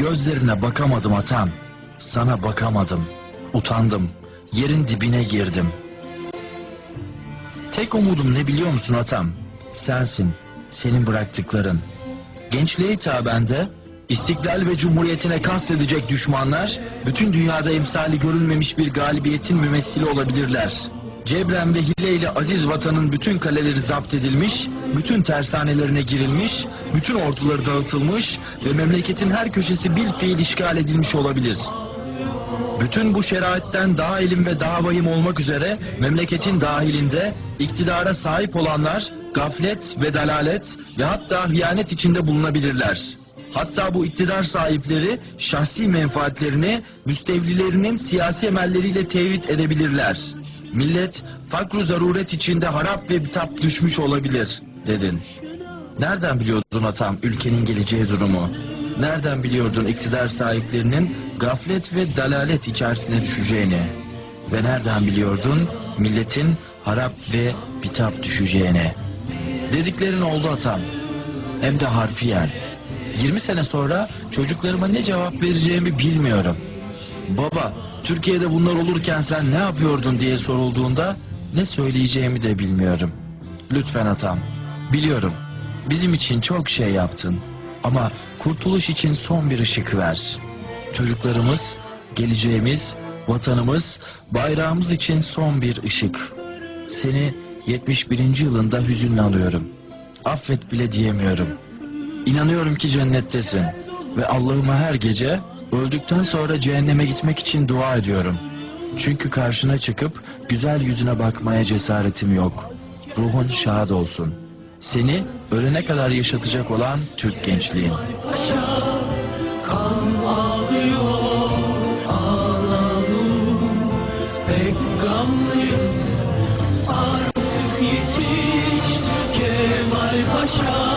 Gözlerine bakamadım atam. Sana bakamadım. Utandım. Yerin dibine girdim. Tek umudum ne biliyor musun atam? Sensin. Senin bıraktıkların. Gençliğe hitaben de İstiklal ve Cumhuriyetine kastedecek düşmanlar, bütün dünyada emsali görülmemiş bir galibiyetin mümessili olabilirler. Cebren ve hile ile aziz vatanın bütün kaleleri zapt edilmiş, bütün tersanelerine girilmiş, bütün orduları dağıtılmış ve memleketin her köşesi bil fiil işgal edilmiş olabilir. Bütün bu şeraitten daha elim ve daha vahim olmak üzere memleketin dahilinde iktidara sahip olanlar gaflet ve dalalet ve hatta hıyanet içinde bulunabilirler. Hatta bu iktidar sahipleri şahsi menfaatlerini müstevlilerinin siyasi emelleriyle tevhid edebilirler. Millet fakru zaruret içinde harap ve bitap düşmüş olabilir dedin. Nereden biliyordun atam ülkenin geleceği durumu? Nereden biliyordun iktidar sahiplerinin gaflet ve dalalet içerisine düşeceğini? Ve nereden biliyordun milletin harap ve bitap düşeceğini? Dediklerin oldu atam. Hem de harfiyen. 20 sene sonra çocuklarıma ne cevap vereceğimi bilmiyorum. Baba, Türkiye'de bunlar olurken sen ne yapıyordun diye sorulduğunda ne söyleyeceğimi de bilmiyorum. Lütfen atam, biliyorum. Bizim için çok şey yaptın. Ama kurtuluş için son bir ışık ver. Çocuklarımız, geleceğimiz, vatanımız, bayrağımız için son bir ışık. Seni 71. yılında hüzünle alıyorum. Affet bile diyemiyorum. İnanıyorum ki cennettesin. Ve Allah'ıma her gece öldükten sonra cehenneme gitmek için dua ediyorum. Çünkü karşına çıkıp güzel yüzüne bakmaya cesaretim yok. Ruhun şad olsun. Seni ölene kadar yaşatacak olan Türk gençliğin. Kan ağlıyor, ağladım Pek gamlıyız Artık yetiş Kemal Paşa